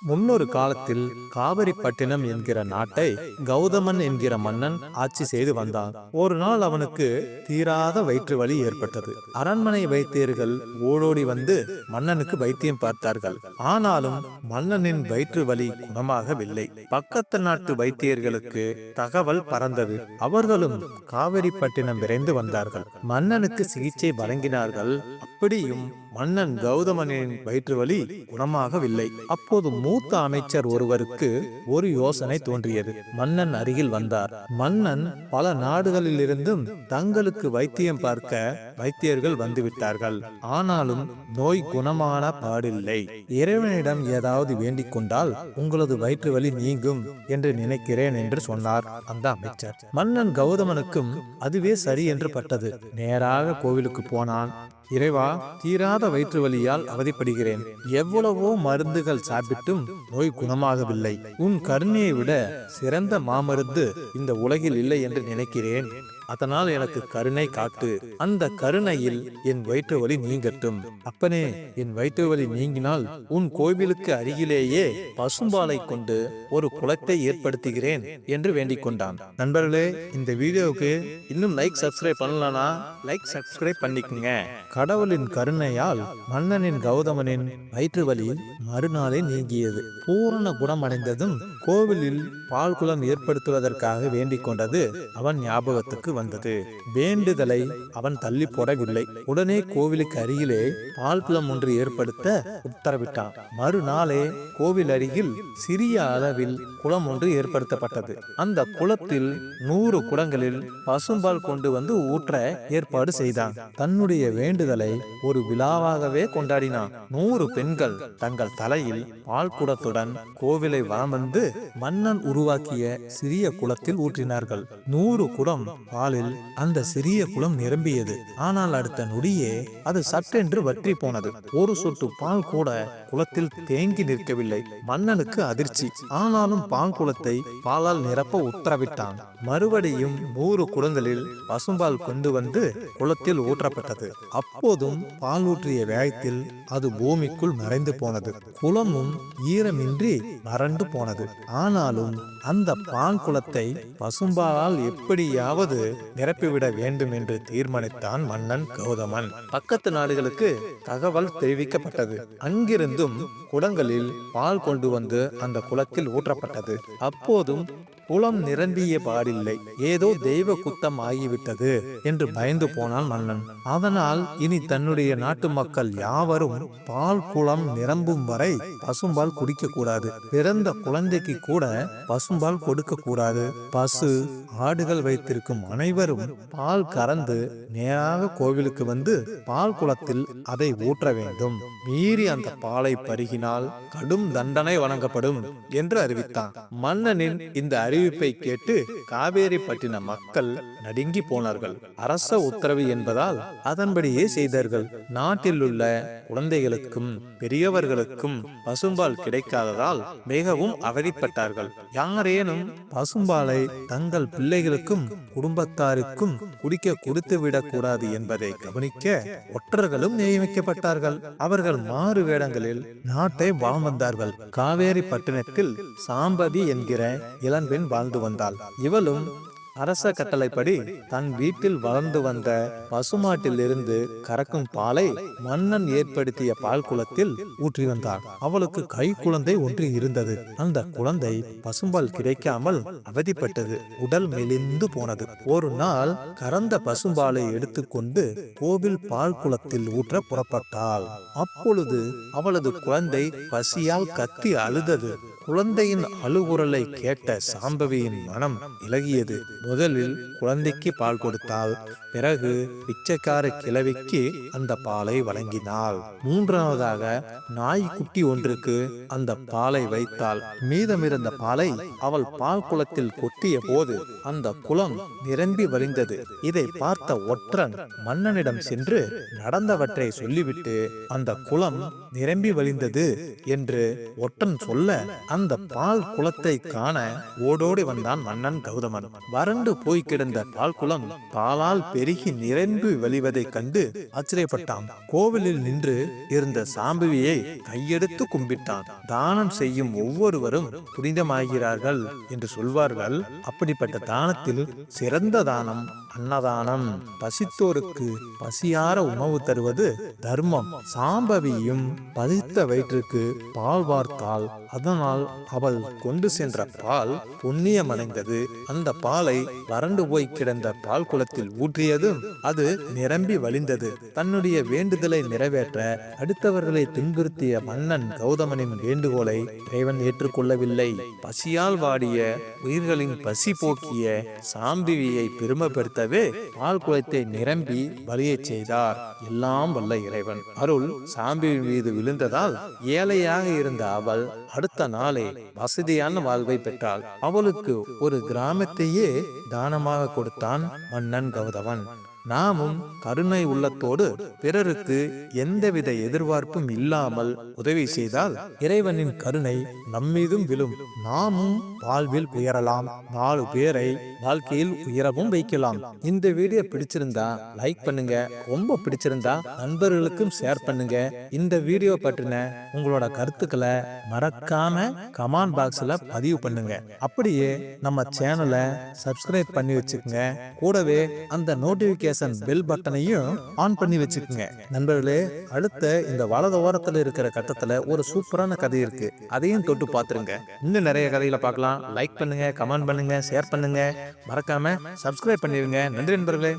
முன்னொரு காலத்தில் காவிரிப்பட்டினம் என்கிற நாட்டை கௌதமன் என்கிற மன்னன் ஆட்சி செய்து வந்தான். ஒரு நாள் அவனுக்கு தீராத வயிற்று வலி ஏற்பட்டது. அரண்மனை வைத்தியர்கள் ஓடோடி வந்து மன்னனுக்கு வைத்தியம் பார்த்தார்கள். ஆனாலும் மன்னனின் வயிற்று வலி குணமாகவில்லை. பக்கத்து நாட்டு வைத்தியர்களுக்கு தகவல் பறந்தது. அவர்களும் காவிரிப்பட்டினம் விரைந்து வந்தார்கள். மன்னனுக்கு சிகிச்சை வழங்கினார்கள். அப்படியும் மன்னன் கௌதமனின் வயிற்று வலி குணமாகவில்லை. அப்போது மூத்த அமைச்சர் ஒருவருக்கு ஒரு யோசனை தோன்றியது. மன்னன் அருகில் வந்தார். மன்னன் பல நாடுகளிலிருந்தும் தங்களுக்கு வைத்தியம் பார்க்க வைத்தியர்கள் வந்துவிட்டார்கள். ஆனாலும் நோய் குணமான பாடில்லை. இறைவனிடம் ஏதாவது வேண்டிக் கொண்டால் உங்களது வயிற்று வலி நீங்கும் என்று நினைக்கிறேன் என்று சொன்னார் அந்த அமைச்சர். மன்னன் கௌதமனுக்கும் அதுவே சரி என்று பட்டது. நேராக கோவிலுக்கு போனான். இறைவா தீராத வயிற்று வலியால் அவதிப்படுகிறேன். எவ்வளவோ மருந்துகள் சாப்பிட்டும் நோய் குணமாகவில்லை. உன் கருணையை விட சிறந்த மாமருந்து இந்த உலகில் இல்லை என்று நினைக்கிறேன். அதனால் எனக்கு கருணை காட்டு. அந்த கருணையில் என் வயிற்று வலி நீங்கட்டும். அப்பனே என் வயிற்று வலி நீங்கினால் உன் கோவிலுக்கு அருகிலேயே பசும்பாலை கொண்டு ஒரு குளத்தை ஏற்படுத்துகிறேன் என்று வேண்டிக் கொண்டான். நண்பர்களே இந்த வீடியோவுக்கு இன்னும் லைக் சப்ஸ்கிரைப் பண்ணலனா லைக் சப்ஸ்கிரைப் பண்ணிக்கங்க. கடவுளின் கருணையால் மன்னனின் கௌதமனின் வயிற்று வலி மறுநாளே நீங்கியது. பூரண குணமடைந்ததும் கோவிலில் பால்குளம் ஏற்படுத்துவதற்காக வேண்டிக் கொண்டது அவன் ஞாபகத்துக்கு வந்தது. வேண்டுதலை அவன் தள்ளி போடவில்லை. உடனே கோவிலுக்கு அருகிலே பால்குளம் ஒன்று ஏற்படுத்த உத்தரவிட்டான். மறுநாளே கோவில் அருகில் சிறிய அளவில் குளம் ஒன்று ஏற்படுத்தப்பட்டது. அந்த குளத்தில் நூறு குடங்களில் பசும்பால் கொண்டு வந்து ஊற்ற ஏற்பாடு செய்தான். தன்னுடைய வேண்டுதலை ஒரு விழாவாகவே கொண்டாடினான். நூறு பெண்கள் தங்கள் தலையில் பால் குடத்துடன் கோவிலை வலம் வந்து மன்னன் உருவாக்கிய சிறிய குளத்தில் ஊற்றினார்கள். நூறு குடம் பால் பாலில் அந்த சிறிய குளம் நிரம்பியது. ஆனால் அடுத்த நொடியே அது சட்டென்று வற்றி போனது. ஒரு சொட்டு பால் கூட குளத்தில் தேங்கி நிற்கவில்லை. மன்னனுக்கு அதிர்ச்சி. ஆனாலும் பால் குளத்தை பாலால் நிரப்ப உத்தரவிட்டான். மறுபடியும் நூறு குடங்களில் பசும்பால் கொண்டு வந்து குளத்தில் ஊற்றப்பட்டது. அப்போதும் பால் ஊற்றிய வேகத்தில் அது பூமிக்குள் மறைந்து போனது. குளமும் ஈரமின்றி மறண்டு போனது. ஆனாலும் அந்த பால் குளத்தை பசும்பாலால் எப்படியாவது நிரப்பிவிட வேண்டும் என்று தீர்மானித்தான் மன்னன் கௌதமன். பக்கத்து நாடுகளுக்கு தகவல் தெரிவிக்கப்பட்டது. அங்கிருந்தும் குடங்களில் பால் கொண்டு வந்து அந்த குளத்தில் ஊற்றப்பட்டது. அப்போதும் குளம் நிரம்பிய பாடில்லை. ஏதோ தெய்வ குத்தம் ஆகிவிட்டது என்று பயந்து போனான் மன்னன். அதனால் இனி தன்னுடைய நாட்டு மக்கள் யாவரும் பால் குளம் நிரம்பும் வரை பசும்பால் குடிக்க கூடாது பிறந்த குழந்தைக்கு கூட பசும்பால் கொடுக்க கூடாது பசு ஆடுகள் வைத்திருக்கும் அனை அனைவரும் பால் கறந்து நேராக கோவிலுக்கு வந்து பால் குளத்தில் அதை ஊற்ற வேண்டும். மீறி அந்த பாலை பருகினால் கடும் தண்டனை வழங்கப்படும் என்று அறிவித்தான் மன்னனின் இந்த அறிவிப்பை கேட்டு காவேரி பட்டின மக்கள் நடுங்கி போனார்கள். அரச உத்தரவு என்பதால் அதன்படியே செய்தார்கள். நாட்டில் உள்ள குழந்தைகளுக்கும் பெரியவர்களுக்கும் பசும்பால் கிடைக்காததால் மிகவும் அவதிப்பட்டார்கள். யாரேனும் பசும்பாலை தங்கள் பிள்ளைகளுக்கும் குடும்பத்தாருக்கும் குடிக்க கொடுத்து விடக்கூடாது என்பதை கவனிக்க ஒற்றர்களும் நியமிக்கப்பட்டார்கள். அவர்கள் மாறு வேடங்களில் நாட்டை வாழ் வந்தார்கள். காவேரி பட்டணத்தில் சாம்பதி என்கிற இளம்பெண் வாழ்ந்து வந்தாள். இவளும் அரச கட்டளைப்படி தன் வீட்டில் வளர்ந்து வந்த பசுமாட்டிலிருந்து கறக்கும் பாலை மன்னன் ஏற்படுத்திய பால் குளத்தில் ஊற்றி வந்தார் அவளுக்கு கை குழந்தை ஒன்று இருந்தது. அந்த குழந்தை பசும்பால் கிடைக்காமல் அவதிப்பட்டது. உடல் மெலிந்து போனது. ஒரு நாள் கறந்த பசும்பாலை எடுத்துக்கொண்டு கோவில் பால் குளத்தில் ஊற்ற புறப்பட்டாள். அப்பொழுது அவளது குழந்தை பசியால் கத்தி அழுதது. குழந்தையின் அழுகுரலை கேட்ட சாம்பவியின் மனம் இலகியது. முதலில் குழந்தைக்கு பால் கொடுத்தாள். பிறகு பிச்சைக்கார கிழவிக்கு அந்த பாலை வழங்கினாள். மூன்றாவதாக நாய்க்குட்டி ஒன்றுக்கு அந்த பாலை வைத்தாள். மீதமிருந்த பாலை அவள் பால் குளத்தில் கொட்டிய போது அந்த குளம் நிரம்பி வழிந்தது. இதை பார்த்த ஒற்றன் மன்னனிடம் சென்று நடந்தவற்றை சொல்லிவிட்டு அந்த குளம் நிரம்பி வழிந்தது என்று ஒற்றன் சொல்ல அந்த பால் குளத்தை காண ஓடோடி வந்தான் மன்னன் கௌதமன். வறண்டு போய் கிடந்த பால் குளம் பாலால் பெருகி நிரம்பி வழிவதைக் கண்டு ஆச்சரியப்பட்டான். கோவிலில் நின்று இருந்த சாம்பவியை கையெடுத்து கும்பிட்டான். தானம் செய்யும் ஒவ்வொருவரும் புனிதமாகிறார்கள் என்று சொல்வார்கள். அப்படிப்பட்ட தானத்தில் சிறந்த தானம் அன்னதானம். பசித்தோருக்கு பசியார உணவு தருவது தர்மம். சாம்பவியும் பதித்த வயிற்றுக்கு பால் வார்த்தால் அதனால் அவள் கொண்டு சென்ற பால் புண்ணியமடைந்தது. அந்த பாலை வறண்டு போய் கிடந்த பால் குளத்தில் ஊற்றியதும் அது நிரம்பி வழிந்தது. தன்னுடைய வேண்டுதலை நிறைவேற்ற அடுத்தவர்களை துன்புறுத்திய மன்னன் கௌதமனின் வேண்டுகோளை இறைவன் ஏற்றுக்கொள்ளவில்லை. பசியால் வாடிய உயிர்களின் பசி போக்கிய சாம்பிவியை பெருமைப்படுத்தவே பால் குளத்தை நிரம்பி வலியச் செய்தார். எல்லாம் வல்ல இறைவன். அருள் சாம்பிவி மீது விழுந்ததால் ஏழையாக இருந்த அவள் அடுத்த நாளை வசதியான வாழ்வை பெற்றாள். அவளுக்கு ஒரு கிராமத்தையே தானமாக கொடுத்தான் மன்னன் கௌதவன் நாமும் கருணை உள்ளத்தோடு பிறருக்கு எந்தவித எதிர்பார்ப்பும் இல்லாமல் உதவி செய்தால் இறைவனின் கருணை நம்மீதும் விழும். நாமும் வாழ்வில் உயரலாம். நாலு பேரை வாழ்க்கையில் உயரவும் வைக்கலாம். இந்த வீடியோ பிடிச்சிருந்தா லைக் பண்ணுங்க. ரொம்ப பிடிச்சிருந்தா நண்பர்களுக்கும் ஷேர் பண்ணுங்க. இந்த வீடியோ பற்றின உங்களோட கருத்துக்களை மறக்காம கமான் பாக்ஸ்ல பதிவு பண்ணுங்க. அப்படியே நம்ம சேனலை சப்ஸ்கிரைப் பண்ணி வச்சுக்கோங்க. கூடவே அந்த நோட்டிபிகேஷன் பெல் பட்டனையும் ஆன் பண்ணி வச்சுக்கோங்க. நண்பர்களே அடுத்த இந்த வலது ஓரத்தில் இருக்கிற கட்டத்தில் ஒரு சூப்பரான கதை இருக்கு. அதையும் தொட்டு பார்த்துருங்க. இன்னும் நிறைய கதைகளை பார்க்கலாம். லைக் பண்ணுங்க கமெண்ட் பண்ணுங்க ஷேர் பண்ணுங்க. மறக்காம சப்ஸ்கிரைப் பண்ணிடுங்க. நன்றி நண்பர்களே.